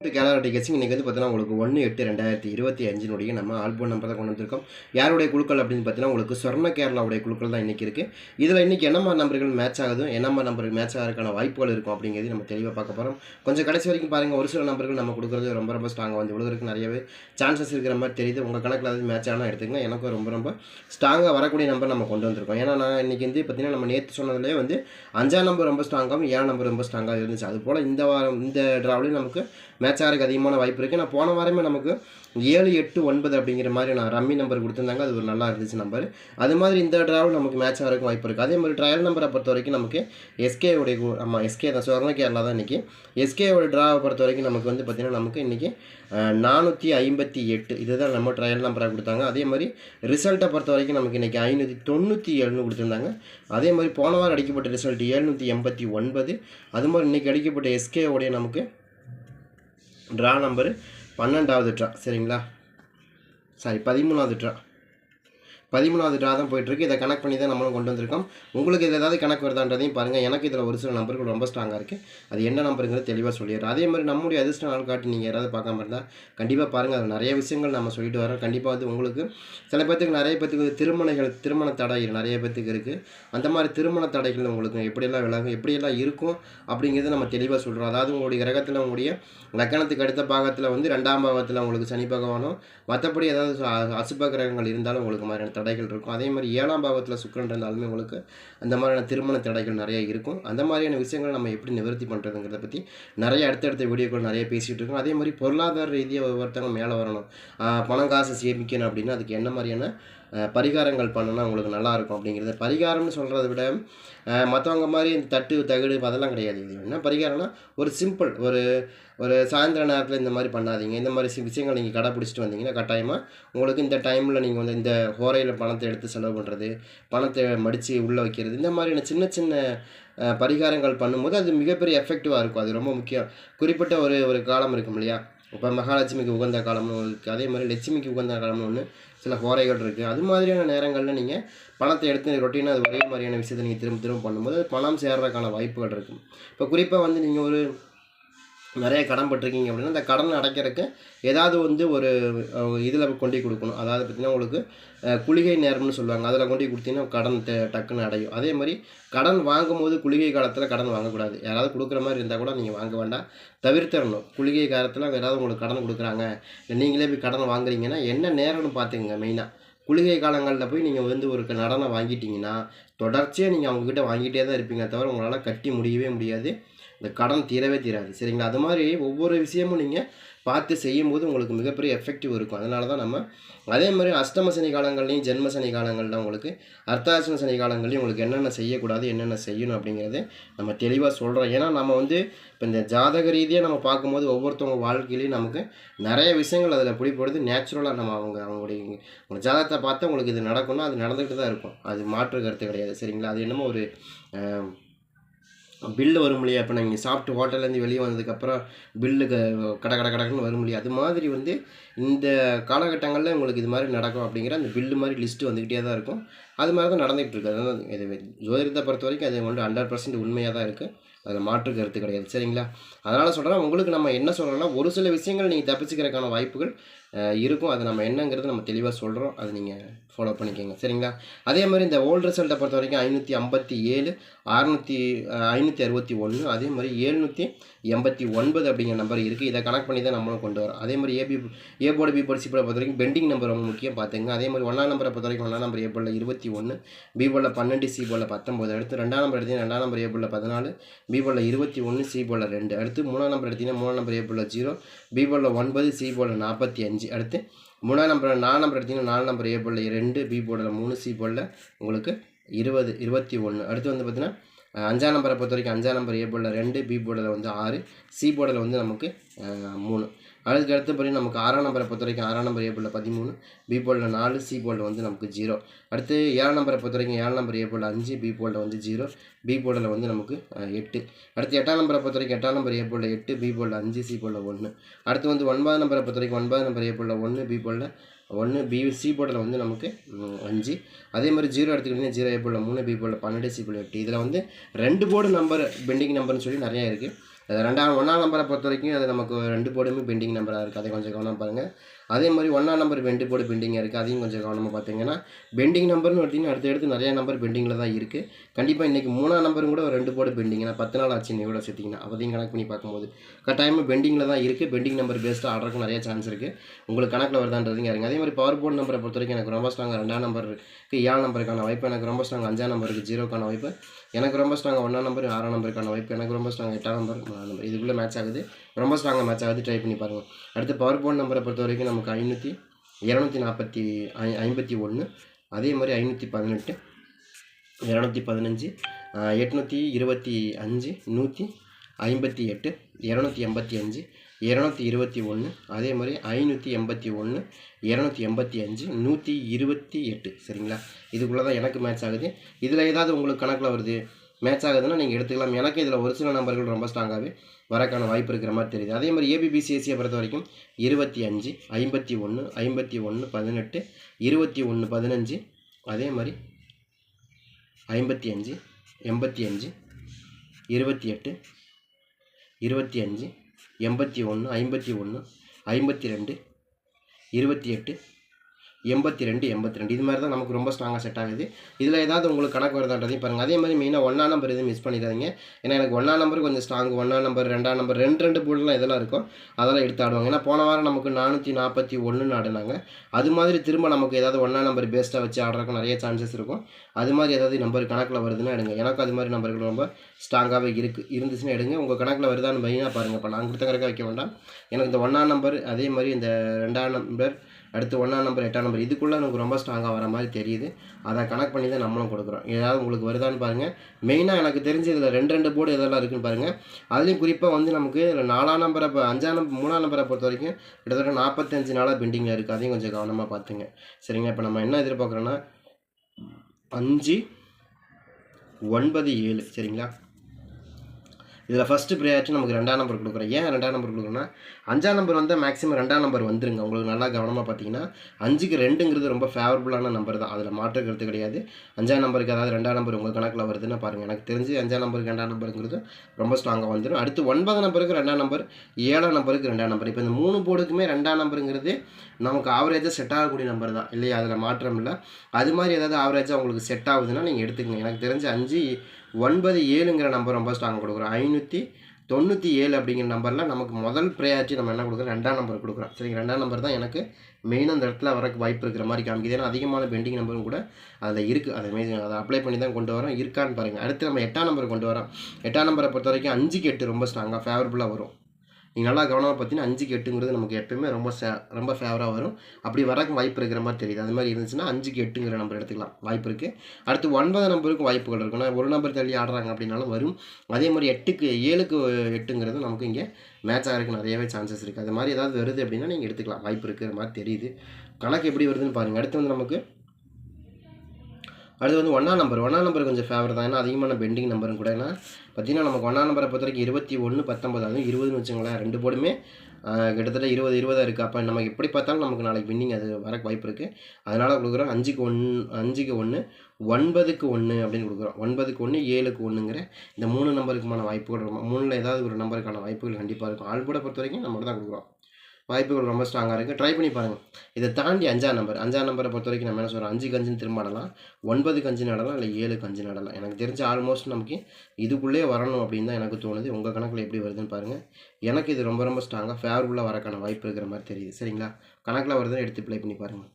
கேலரட்டி tickets இன்றைக்கி வந்து பார்த்தீங்கன்னா உங்களுக்கு ஒன்று எட்டு ரெண்டாயிரத்தி இருபத்தி அஞ்சினுடைய நம்ம ஆல்பம் நம்பர் தான் கொண்டு வந்திருக்கோம். யாருடைய குழுக்கள் அப்படின்னு பார்த்தீங்கன்னா உங்களுக்கு சொர்ண கேரளாவுடைய குழுக்கள் தான் இன்றைக்கி இருக்குது இதில் இன்றைக்கி என்னமா நம்பர்கள் மேட்ச் ஆகுது? என்ன மாதிரி நம்பருக்கு மேட்ச் ஆகிறதுக்கான வாய்ப்புகள் இருக்கும் அப்படிங்கிறது நம்ம தெளிவாக பார்க்க போகிறோம் கொஞ்சம் கடைசி வரைக்கும் பாருங்கள் ஒரு சில நம்பர்கள் நம்ம கொடுக்குறது ரொம்ப ரொம்ப ஸ்ட்ராங்காக வந்து விழுகிறதுக்கு நிறையவே சான்சஸ் இருக்கிற மாதிரி தெரியுது. உங்கள் கணக்கில் அது மேட்ச் ஆனால் எடுத்துக்கங்க. எனக்கும் ரொம்ப ரொம்ப ஸ்ட்ராங்காக வரக்கூடிய நம்பர் நம்ம கொண்டு வந்திருக்கோம். ஏன்னா நான் இன்றைக்கி வந்து பார்த்தீங்கன்னா நம்ம நேற்று சொன்னதுலேயே வந்து அஞ்சாம் நம்பர் ரொம்ப ஸ்ட்ராங்காகவும் ஏழாம் நம்பர் ரொம்ப ஸ்ட்ராங்காக இருந்துச்சு. அது போல் இந்த வாரம் இந்த ட்ராவ்லையும் நமக்கு மேட்ச் ஆகிறதுக்கு அதிகமான வாய்ப்பு இருக்குது நான் போன வாரமே நமக்கு ஏழு எட்டு ஒன்பது அப்படிங்கிற மாதிரி நான் ரம்மி நம்பர் கொடுத்துருந்தாங்க. அது ஒரு நல்லா இருந்துச்சு நம்பர் அது மாதிரி இந்த ட்ராவல் நமக்கு மேட்ச் ஆகிறதுக்கு வாய்ப்பு இருக்குது அதே மாதிரி ட்ரையல் நம்பரை பொறுத்த வரைக்கும் நமக்கு எஸ்கே உடைய ஆமாம் எஸ்கே தான். சொர்ண கேரளா தான் இன்றைக்கி எஸ்கேவோட ட்ராவை பொறுத்த வரைக்கும் நமக்கு வந்து பார்த்திங்கன்னா நமக்கு இன்றைக்கி நானூற்றி ஐம்பத்தி எட்டு. இதுதான் நம்ம ட்ரையல் நம்பராக கொடுத்தாங்க. அதே மாதிரி ரிசல்ட்டை பொறுத்த வரைக்கும் நமக்கு இன்றைக்கி ஐநூற்றி தொண்ணூற்றி ஏழுன்னு கொடுத்துருந்தாங்க. அதே மாதிரி போன வாரம் அடிக்கப்பட்ட ரிசல்ட் ஏழ்நூற்றி எண்பத்தி ஒன்பது. அது மாதிரி இன்றைக்கி அடிக்கப்பட்ட எஸ்கேவுடைய நமக்கு ட்ரா நம்பரு பன்னெண்டாவது ட்ரா சரிங்களா? சாரி பதிமூணாவது ட்ரா பதிமூணாவது ட்ரா தான் போயிட்டுருக்கு இதை கனெக்ட் பண்ணி தான் நம்மளும் கொண்டு வந்திருக்கோம். உங்களுக்கு இதில் ஏதாவது கணக்கு வருதான்றதையும் பாருங்கள் எனக்கு இதில் ஒரு சில நம்பர்கள் ரொம்ப ஸ்ட்ராங்காக இருக்குது அது என்ன நம்பருங்கிறது தெளிவாக சொல்லிடுறோம் அதே மாதிரி நம்முடைய அதிர்ஷ்ட நாள் காட்டி நீங்கள் யாராவது பார்க்காம இருந்தால் கண்டிப்பாக பாருங்கள் அதில் நிறைய விஷயங்கள் நம்ம சொல்லிட்டு வரோம் கண்டிப்பாக வந்து உங்களுக்கு சில பேர்த்துக்கு நிறைய பேர்த்துக்கு திருமணங்கள் திருமண தடை நிறைய பேர்த்துக்கு இருக்குது அந்த மாதிரி திருமண தடைகள் உங்களுக்கு எப்படியெல்லாம் விலகும் எப்படியெல்லாம் இருக்கும் அப்படிங்கிறத நம்ம தெளிவாக சொல்கிறோம் அதாவது உங்களுடைய கிரகத்தில் உங்களுடைய லக்கணத்துக்கு அடுத்த பாகத்தில் வந்து ரெண்டாம் பாகத்தில் உங்களுக்கு சனி பகவானும் மற்றபடி ஏதாவது அசுப கிரகங்கள் இருந்தாலும் உங்களுக்கு மாதிரியான தடைகள் இருக்கும். அதே மாதிரி ஏழாம் பாகத்தில் சுக்கரன் இருந்தாலுமே உங்களுக்கு அந்த மாதிரியான திருமண தடைகள் நிறைய இருக்கும். அந்த மாதிரியான விஷயங்களை நம்ம எப்படி நிவர்த்தி பண்ணுறதுங்கிறத பற்றி நிறைய அடுத்தடுத்த வீடியோக்கள் நிறைய பேசிகிட்டு இருக்கோம். அதே மாதிரி பொருளாதார ரீதியாக ஒவ்வொருத்தவங்க மேலே வரணும். பணம் காசு சேமிக்கணும் அப்படின்னா அதுக்கு என்ன மாதிரியான பரிகாரங்கள் பண்ணுனா உங்களுக்கு நல்லாயிருக்கும் அப்படிங்கிறது பரிகாரம்னு சொல்கிறத விட மற்றவங்க மாதிரி இந்த தட்டு தகடு அதெல்லாம் கிடையாது. இது என்ன பரிகாரம்னா ஒரு சிம்பிள் ஒரு ஒரு சாயந்தர நேரத்தில் இந்த மாதிரி பண்ணாதீங்க. இந்த மாதிரி விஷயங்கள் நீங்கள் கடைப்பிடிச்சிட்டு வந்தீங்கன்னா கட்டாயமாக உங்களுக்கு இந்த டைமில் நீங்கள் வந்து இந்த ஹோரையில் பணத்தை எடுத்து செலவு பண்ணுறது பணத்தை மடித்து உள்ளே வைக்கிறது இந்த மாதிரியான சின்ன சின்ன பரிகாரங்கள் பண்ணும்போது அது மிகப்பெரிய எஃபெக்டிவாக இருக்கும். அது ரொம்ப முக்கியம். குறிப்பிட்ட ஒரு ஒரு காலம் இருக்கும் இல்லையா? இப்போ மகாலட்சுமிக்கு உகந்த காலம்னு இருக்குது அதே மாதிரி லட்சுமிக்கு உகந்த காலம்னு ஒன்று சில ஹோரைகள் இருக்குது அது மாதிரியான நேரங்களில் நீங்கள் பணத்தை எடுத்து ரொட்டீனாக அது ஒரே மாதிரியான விஷயத்தை நீங்கள் திரும்ப திரும்ப பண்ணும்போது அது பணம் சேர்றதுக்கான வாய்ப்புகள் இருக்கும் இப்போ குறிப்பாக வந்து நீங்கள் ஒரு நிறைய கடன் பட்டிருக்கீங்க அப்படின்னா அந்த கடன் அடைக்கிறதுக்கு ஏதாவது வந்து ஒரு இதில் கொண்டு கொடுக்கணும். அதாவது பார்த்திங்கன்னா உங்களுக்கு குளிகை நேரம்னு சொல்லுவாங்க. அதில் கொண்டு கொடுத்தீங்கன்னா கடன் டக்குன்னு அடையும். அதே மாதிரி கடன் வாங்கும்போது குளிகை காலத்தில் கடன் வாங்கக்கூடாது. யாராவது கொடுக்குற மாதிரி இருந்தால் கூட நீங்கள் வாங்க வேண்டாம். தவிர்த்திடணும். குளிகை காலத்தில் யாராவது உங்களுக்கு கடன் கொடுக்குறாங்க. இல்லை நீங்களே போய் கடன் வாங்குறீங்கன்னா என்ன நேரம்னு பார்த்துங்க மெயினாக குளிகை காலங்களில் போய் நீங்கள் வந்து ஒரு நடனம் வாங்கிட்டீங்கன்னா தொடர்ச்சியாக நீங்கள் அவங்கக்கிட்ட வாங்கிட்டே தான் இருப்பீங்க தவிர உங்களால் கட்டி முடியவே முடியாது. இந்த கடன் தீரவே தீராது சரிங்களா? அது மாதிரி ஒவ்வொரு விஷயமும் நீங்கள் பார்த்து செய்யும்போது உங்களுக்கு மிகப்பெரிய எஃபெக்டிவ் இருக்கும். அதனால தான் நம்ம அதே மாதிரி அஷ்டம சனி காலங்கள்லையும் ஜென்ம சனி காலங்களில் உங்களுக்கு அர்த்தாசன சனி காலங்கள்லையும் உங்களுக்கு என்னென்ன செய்யக்கூடாது என்னென்ன செய்யணும் அப்படிங்கிறது நம்ம தெளிவாக சொல்கிறோம் ஏன்னா நம்ம வந்து இப்போ இந்த ஜாதக ரீதியாக நம்ம பார்க்கும்போது ஒவ்வொருத்தவங்க வாழ்க்கையிலையும் நமக்கு நிறைய விஷயங்கள் அதில் பிடிப்படுது நேச்சுரலாக நம்ம அவங்க அவங்களுடைய உங்கள் ஜாதகத்தை பார்த்தா உங்களுக்கு இது நடக்கும்னா அது நடந்துக்கிட்டு தான் இருக்கும். அது மாற்று கருத்து கிடையாது சரிங்களா? அது என்னமோ ஒரு பில்லு வரும் இல்லையா? இப்போ நீங்கள் சாப்பிட்டு ஹோட்டல்லேருந்து வெளியே வந்ததுக்கப்புறம் பில்லு க கட கட கடக்குன்னு வரும் இல்லையா? அது மாதிரி வந்து இந்த காலகட்டங்களில் உங்களுக்கு இது மாதிரி நடக்கும் அப்படிங்கிற அந்த பில்லு மாதிரி லிஸ்ட்டு வந்துக்கிட்டே தான் இருக்கும். அது மாதிரி தான் நடந்துகிட்டு இருக்குது அதனால் இது ஜோதிடத்தை பொறுத்த வரைக்கும் அது வந்து ஹண்ட்ரட் பர்சன்ட் உண்மையாக தான் இருக்குது அதில் மாற்று கருத்து கிடையாது. சரிங்களா? அதனால் சொல்கிறேன் உங்களுக்கு நம்ம என்ன சொல்கிறோன்னா ஒரு சில விஷயங்கள் நீங்கள் தப்பிச்சுக்கிறதுக்கான வாய்ப்புகள் இருக்கும். அது நம்ம என்னங்கிறது நம்ம தெளிவாக சொல்கிறோம் அது நீங்கள் ஃபாலோ பண்ணிக்கோங்க. சரிங்களா? அதே மாதிரி இந்த ஓல்டு ரிசல்ட்டை பொறுத்த வரைக்கும் ஐநூற்றி ஐம்பத்தி ஏழு அறுநூற்றி ஐநூற்றி அறுபத்தி ஒன்று அதே மாதிரி ஏழ்நூற்றி எண்பத்தி ஒன்பது அப்படிங்கிற நம்பர் இருக்குது இதை கனெக்ட் பண்ணி தான் நம்மளும் கொண்டு வரோம். அதே மாதிரி AB A board B board C போர்டை பொறுத்த வரைக்கும் பெண்டிங் நம்பர் ரொம்ப முக்கியம் பார்த்துங்க அதே மாதிரி ஒன்றாம் நம்பரை பொறுத்த வரைக்கும் ஒன்றாம் நம்பர் ஏ போர்டில் இருபத்தி ஒன்று பி போர்டில் பன்னெண்டு சி போர்டில் பத்தொம்போது அடுத்து ரெண்டாம் நம்பர் எடுத்தீங்கன்னா ரெண்டாம் நம்பர் ஏ போர்டில் பதினாலு பி போர்டில் இருபத்தி ஒன்று சி போர்டில் ரெண்டு. அடுத்து மூணாம் நம்பர் எடுத்தீங்கன்னா மூணாம் நம்பர் ஏ போர்டில் ஜீரோ பி போர்டில் ஒன்பது சி போர்டில் நாற்பத்தி அஞ்சு. அடுத்து மூணாம் நம்பர் நாலு நம்பர் எடுத்தீங்கன்னா நாலு நம்பர் ஏ போடல ரெண்டு பி போடல மூணு சி போடல உங்களுக்கு இருபது இருபத்தி ஒன்று அடுத்து வந்து பார்த்தீங்கன்னா அஞ்சாம் நம்பரை பொறுத்த வரைக்கும் அஞ்சாம் நம்பர் ஏ போர்டில் ரெண்டு பி போர்டில் வந்து ஆறு சி போர்டில் வந்து நமக்கு மூணு. அதுக்கு அடுத்தபடி நமக்கு ஆறாம் நம்பரை பொறுத்த வரைக்கும் ஆறாம் நம்பர் ஏ போர்டில் பதிமூணு பி போர்டில் நாலு சி போர்டில் வந்து நமக்கு ஜீரோ அடுத்து ஏழாம் நம்பரை பொறுத்த வரைக்கும் ஏழாம் நம்பர் ஏ போர்டில் அஞ்சு பி போர்டில் வந்து ஜீரோ பி போர்டில் வந்து நமக்கு எட்டு. அடுத்து எட்டாம் நம்பரை பொறுத்த வரைக்கும் எட்டாம் நம்பர் ஏ போர்டில் எட்டு பி போர்டில் அஞ்சு சி போர்டில் ஒன்று அடுத்து வந்து ஒன்பதாம் நம்பரை பொறுத்த வரைக்கும் ஒன்பதாம் நம்பர் ஏ போர்டில் ஒன்று பி போர்டில் ஒன்று பி சி போர்டில் வந்து நமக்கு அஞ்சு. அதே மாதிரி ஜீரோ எடுத்துக்கிட்டிங்கன்னா ஜீரோ ஏ போர்டில் மூணு பி போர்டில் பன்னெண்டு சி போர்டில் எட்டு. இதில் வந்து ரெண்டு போர்டு நம்பர் பெண்டிங் நம்பர்னு சொல்லி நிறையா இருக்குது ரெண்டாம் ஒன்றாம் நம்பரை பொறுத்த வரைக்கும் அது நமக்கு ரெண்டு போர்டுமே பெண்டிங் நம்பராக இருக்குது அதை கொஞ்சம் கவனம் பாருங்கள் அதே மாதிரி ஒன்றாம் நம்பர் பெண்டு போர்டு பெண்டிங்காக இருக்குது அதையும் கொஞ்சம் கவனமாக பார்த்தீங்கன்னா பெண்டிங் நம்பர்னு பார்த்தீங்கன்னா அடுத்து அடுத்து நிறைய நம்பர் பெண்டிங்கில் தான் இருக்குது கண்டிப்பாக இன்றைக்கி மூணாம் நம்பரும் கூட ஒரு ரெண்டு போர்டு பெண்டிங்னா பத்து நாள் ஆச்சு எவ்வளோ சேர்த்திங்கன்னா. அதையும் கணக்கு பண்ணி பார்க்கும்போது கட்டாயமாக பெண்டிங்கில் தான் இருக்குது பெண்டிங் நம்பர் பேஸ்டாக ஆர்டருக்கும் நிறைய சான்ஸ் இருக்குது உங்களுக்கு கணக்கில் வருதான்றதுங்க இருங்க அதே மாதிரி பவர் போர்டு நம்பரை பொறுத்த வரைக்கும் எனக்கு ரொம்ப ஸ்ட்ராங்காக ரெண்டாம் நம்பர் இருக்குது ஏழாம் நம்பருக்கான வாய்ப்பு எனக்கு ரொம்ப ஸ்ட்ராங் அஞ்சாம் நம்பருக்கு ஜீரோக்கான வாய்ப்பு எனக்கு ரொம்ப ஸ்ட்ராங் ஒன்றாம் நம்பர் ஆறாம் நம்பருக்கான வாய்ப்பு எனக்கு ரொம்ப ஸ்ட்ராங் எட்டாம் நம்பர் நாலு நம்பர் இதுக்குள்ளே மேட்ச் ஆகுது. ரொம்ப ஸ்ட்ராங்காக மேட்ச் ஆகுது. ட்ரை பண்ணி பாருங்கள் அடுத்து பவர் போர்டு நம்பரை பொறுத்த வரைக்கும் நம்ம நமக்கு ஐநூற்றி இரநூத்தி நாற்பத்தி ஐ ஐம்பத்தி ஒன்று அதே மாதிரி ஐநூற்றி பதினெட்டு இரநூத்தி பதினஞ்சு எட்நூற்றி இருபத்தி அஞ்சு நூற்றி ஐம்பத்தி எட்டு இரநூத்தி எண்பத்தி அஞ்சு இரநூத்தி இருபத்தி ஒன்று அதே மாதிரி ஐநூற்றி எண்பத்தி ஒன்று இரநூத்தி எண்பத்தி அஞ்சு நூற்றி இருபத்தி எட்டு சரிங்களா? இதுக்குள்ளே தான் எனக்கு மேட்ச் ஆகுது. இதில் ஏதாவது உங்களுக்கு கணக்கில் வருது? மேட்ச் ஆகுதுன்னா நீங்கள் எடுத்துக்கலாம். எனக்கு இதில் ஒரு சில நம்பர்கள் ரொம்ப ஸ்ட்ராங்காகவே வரக்கான வாய்ப்பு இருக்கிற மாதிரி தெரியுது. அதே மாதிரி ஏபிபிசிஎஸ்சியை பொறுத்த வரைக்கும் இருபத்தி அஞ்சு ஐம்பத்தி ஒன்று ஐம்பத்தி ஒன்று பதினெட்டு இருபத்தி ஒன்று பதினஞ்சு அதே மாதிரி ஐம்பத்தி அஞ்சு எண்பத்தி அஞ்சு இருபத்தி எட்டு இருபத்தி அஞ்சு எண்பத்தி ஒன்று ஐம்பத்தி ஒன்று ஐம்பத்தி ரெண்டு இருபத்தி எட்டு எண்பத்தி ரெண்டு எண்பத்தி ரெண்டு. இது மாதிரி தான் நமக்கு ரொம்ப ஸ்ட்ராங்காக செட் ஆகுது. இதில் ஏதாவது உங்களுக்கு கணக்கு வருதான்றதையும் பாருங்கள் அதே மாதிரி மெயினாக ஒன்றா நம்பர் எதுவும் மிஸ் பண்ணிடாதீங்க. ஏன்னா எனக்கு ஒன்றா நம்பர் கொஞ்சம் ஸ்ட்ராங் ஒன்றா நம்பர் ரெண்டாம் நம்பர் ரெண்டு ரெண்டு போர்டுலாம் இதெல்லாம் இருக்கும் அதெல்லாம் எடுத்து ஆடுவாங்க. ஏன்னா போன வாரம் நமக்கு நானூற்றி நாற்பத்தி ஒன்றுன்னு ஆடினாங்க. அது மாதிரி திரும்ப நமக்கு ஏதாவது ஒன்றா நம்பர் பேஸ்ட்டாக வச்சு ஆடுறதுக்கு நிறைய சான்சஸ் இருக்கும். அது மாதிரி ஏதாவது நம்பர் கணக்கில் வருதுன்னா எடுங்க. எனக்கு அது மாதிரி நம்பர்கள் ரொம்ப ஸ்ட்ராங்காகவே இருக்குது இருந்துச்சுன்னா எடுங்க. உங்கள் கணக்கில் வருதான்னு மெயினாக பாருங்கள் இப்போ நான் கொடுத்த கணக்காக வைக்க வேண்டாம். எனக்கு இந்த ஒன்றாம் நம்பர் அதே மாதிரி இந்த ரெண்டாம் நம்பர் அடுத்து ஒன்றாம் நம்பர் எட்டாம் நம்பர் இதுக்குள்ளே நமக்கு ரொம்ப ஸ்ட்ராங்காக வர மாதிரி தெரியுது. அதை கனெக்ட் பண்ணி தான் நம்மளும் கொடுக்குறோம். ஏதாவது உங்களுக்கு வருதான்னு பாருங்கள் மெயினாக எனக்கு தெரிஞ்சு இதில் ரெண்டு ரெண்டு போர்டு எதெல்லாம் இருக்குன்னு பாருங்கள் அதுலேயும் குறிப்பாக வந்து நமக்கு இதில் நாலாம் நம்பரை இப்போ அஞ்சாம் நம்பர் மூணாம் நம்பரை பொறுத்த வரைக்கும் கிட்டத்தட்ட நாற்பத்தஞ்சு நாளாக பெண்டிங்கில் இருக்குது அதையும் கொஞ்சம் கவனமாக பார்த்துங்க. சரிங்க இப்போ நம்ம என்ன எதிர்பார்க்குறோன்னா அஞ்சு ஒன்பது ஏழு. சரிங்களா? இதில் ஃபஸ்ட்டு ப்ரியாரிட்டி நமக்கு ரெண்டாம் நம்பர் கொடுக்குறோம். ஏன் ரெண்டாம் நம்பர் கொடுக்குறோன்னா அஞ்சாம் நம்பர் வந்து மேக்ஸிமம் ரெண்டாம் நம்பர் வந்துருங்க. உங்களுக்கு நல்லா கவனமாக பார்த்தீங்கன்னா அஞ்சுக்கு ரெண்டுங்கிறது ரொம்ப ஃபேவரபுளான நம்பர் தான். அதில் மாற்று கருத்து கிடையாது. அஞ்சாம் நம்பருக்கு அதாவது ரெண்டாம் நம்பர் உங்கள் கணக்கில் வருதுன்னு பாருங்கள் எனக்கு தெரிஞ்சு அஞ்சாம் நம்பருக்கு ரெண்டாம் நம்பருங்கிறது ரொம்ப ஸ்ட்ராங்காக வந்துடும் அடுத்து ஒன்பதாம் நம்பருக்கு ரெண்டாம் நம்பர் ஏழாம் நம்பருக்கு ரெண்டாம் நம்பர் இப்போ இந்த மூணு போர்டுக்குமே ரெண்டாம் நம்பருங்கிறது நமக்கு ஆவரேஜாக செட் ஆகக்கூடிய நம்பர் தான். இல்லையா? அதில் மாற்றம் இல்லை. அது மாதிரி ஏதாவது ஆவரேஜாக உங்களுக்கு செட் ஆகுதுன்னா நீங்கள் எடுத்துக்கங்க. எனக்கு தெரிஞ்சு அஞ்சு ஒன்பது ஏழுங்கிற நம்பர் ரொம்ப ஸ்ட்ராங் கொடுக்குறோம். ஐநூற்றி தொண்ணூற்றி ஏழு அப்படிங்கிற நம்பரில் நமக்கு முதல் ப்ரையாரிட்டி நம்ம என்ன கொடுக்குறோம்? ரெண்டாம் நம்பர் கொடுக்குறோம். சரிங்க ரெண்டாம் நம்பர் தான் எனக்கு மெயினாக அந்த இடத்துல வரக்கு வாய்ப்பு இருக்கிற மாதிரி காமிக்குது. ஏன்னா அதிகமான பெண்டிங் நம்பரும் கூட அதில் இருக்குது அது மெயின் அதை அப்ளை பண்ணி தான் கொண்டு வரோம் இருக்கான்னு பாருங்கள் அடுத்து நம்ம எட்டாம் நம்பர் கொண்டு வரோம் எட்டாம் நம்பரை பொறுத்த வரைக்கும் அஞ்சுக்கு எட்டு ரொம்ப ஸ்ட்ராங்காக ஃபேவரபுளாக வரும். நீங்கள் நல்லா கவனமாக பார்த்தீங்கன்னா அஞ்சுக்கு எட்டுங்கிறது நமக்கு எப்பயுமே ரொம்ப சே ரொம்ப ஃபேவராக வரும். அப்படி வரக்கு வாய்ப்பு இருக்கிற மாதிரி தெரியுது. அது மாதிரி இருந்துச்சுன்னா அஞ்சுக்கு எட்டுங்கிற நம்பர் எடுத்துக்கலாம். வாய்ப்பு இருக்குது அடுத்து ஒன்பது நம்பருக்கும் வாய்ப்புகள் இருக்கும். நான் ஒரு நம்பர் தள்ளி ஆடுறாங்க அப்படின்னாலும் வரும். அதே மாதிரி எட்டுக்கு ஏழுக்கு எட்டுங்கிறது நமக்கு இங்கே மேட்ச் ஆகிறதுக்கு நிறையவே சான்சஸ் இருக்குது அது மாதிரி ஏதாவது வருது அப்படின்னா நீங்கள் எடுத்துக்கலாம். வாய்ப்பு இருக்கிற மாதிரி தெரியுது. கணக்கு எப்படி வருதுன்னு பாருங்கள் அடுத்து வந்து நமக்கு அடுத்து வந்து ஒன்றாம் நம்பர் ஒன்றாம் நம்பர் கொஞ்சம் ஃபேவர் தான். ஏன்னா அதிகமான பெண்டிங் நம்பரும் கூட. ஏன்னா பார்த்தீங்கன்னா நமக்கு ஒன்றாம் நம்பரை பொறுத்த வரைக்கும் இருபத்தி ஒன்று பத்தொம்பது அதுவும் இருபதுன்னு வச்சுங்களேன் ரெண்டு போடுமே. கிட்டத்தட்ட இருபது இருபதாக இருக்குது அப்போ நம்ம எப்படி பார்த்தாலும் நமக்கு நாளைக்கு வின்னிங் அது வரக்கு வாய்ப்பு இருக்குது அதனால் கொடுக்குறோம் அஞ்சுக்கு ஒன்று அஞ்சுக்கு ஒன்று ஒன்பதுக்கு ஒன்று அப்படின்னு கொடுக்குறோம். ஒன்பதுக்கு ஒன்று ஏழுக்கு ஒன்றுங்கிற இந்த மூணு நம்பருக்குமான வாய்ப்புகள் இருக்கும் மூணில் ஏதாவது ஒரு நம்பருக்கான வாய்ப்புகள் கண்டிப்பாக இருக்கும். ஆள் கூட பொறுத்த வரைக்கும் நம்ம தான் கொடுக்குறோம். வாய்ப்புகள் ரொம்ப ஸ்ட்ராங்காக இருக்குது ட்ரை பண்ணி பாருங்கள் இதை தாண்டி அஞ்சாம் நம்பர் அஞ்சாம் நம்பரை பொறுத்த வரைக்கும் நம்ம என்ன சொல்கிறோம் அஞ்சுக்கு கஞ்சின்னு திரும்ப ஆடலாம். ஒன்பதுக்கு அஞ்சு நடலாம் இல்லை ஏழு கஞ்சி நடலாம் எனக்கு தெரிஞ்ச ஆல்மோஸ்ட் நமக்கு இதுக்குள்ளே வரணும் அப்படின்னு தான் எனக்கு தோணுது. உங்கள் கணக்கில் எப்படி வருதுன்னு பாருங்கள் எனக்கு இது ரொம்ப ரொம்ப ஸ்ட்ராங்காக ஃபேவரபுளாக வரக்கான வாய்ப்பு இருக்கிற மாதிரி தெரியுது. சரிங்களா? கணக்கில் வருதுன்னு எடுத்து ப்ளே பண்ணி பாருங்கள்